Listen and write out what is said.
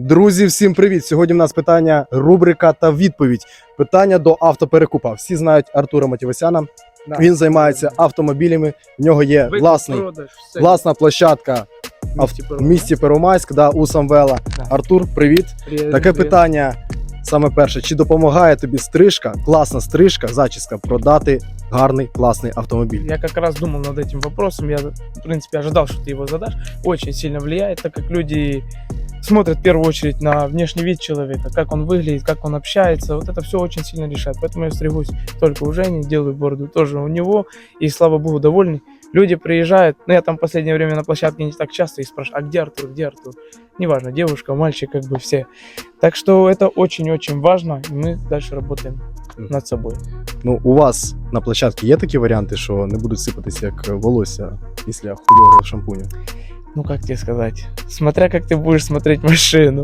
Друзі, всім привіт! Сьогодні в нас питання рубрика та відповідь. Питання до автоперекупа. Всі знають Артура Матівосяна. Він займається автомобілями. В нього є власний, власна площадка в місті Первомайськ, да, у Самвела. Да. Артур, привіт. Таке питання саме перше: чи допомагає тобі стрижка, класна стрижка, зачіска, продати гарний класний автомобіль? Я как раз думал над этим вопросом. Я, в принципе, ожидал, что ты его задашь. Очень сильно влияет, так как люди смотрят в первую очередь на внешний вид человека, как он выглядит, как он общается. Вот это все очень сильно решает. Поэтому я стригусь только у Жени, делаю бороду тоже у него. И, слава богу, довольны. Люди приезжают, ну я там в последнее время на площадке не так часто и спрашиваю, а где Артур, где Артур? Неважно, девушка, мальчик, как бы все. Так что это очень-очень важно, и мы дальше работаем над собой. Ну, у вас на площадці є такі варіанти, що не будуть сипатися як волосся після хуйового шампуню? Ну как тебе сказать, смотря как ты будешь смотреть машину.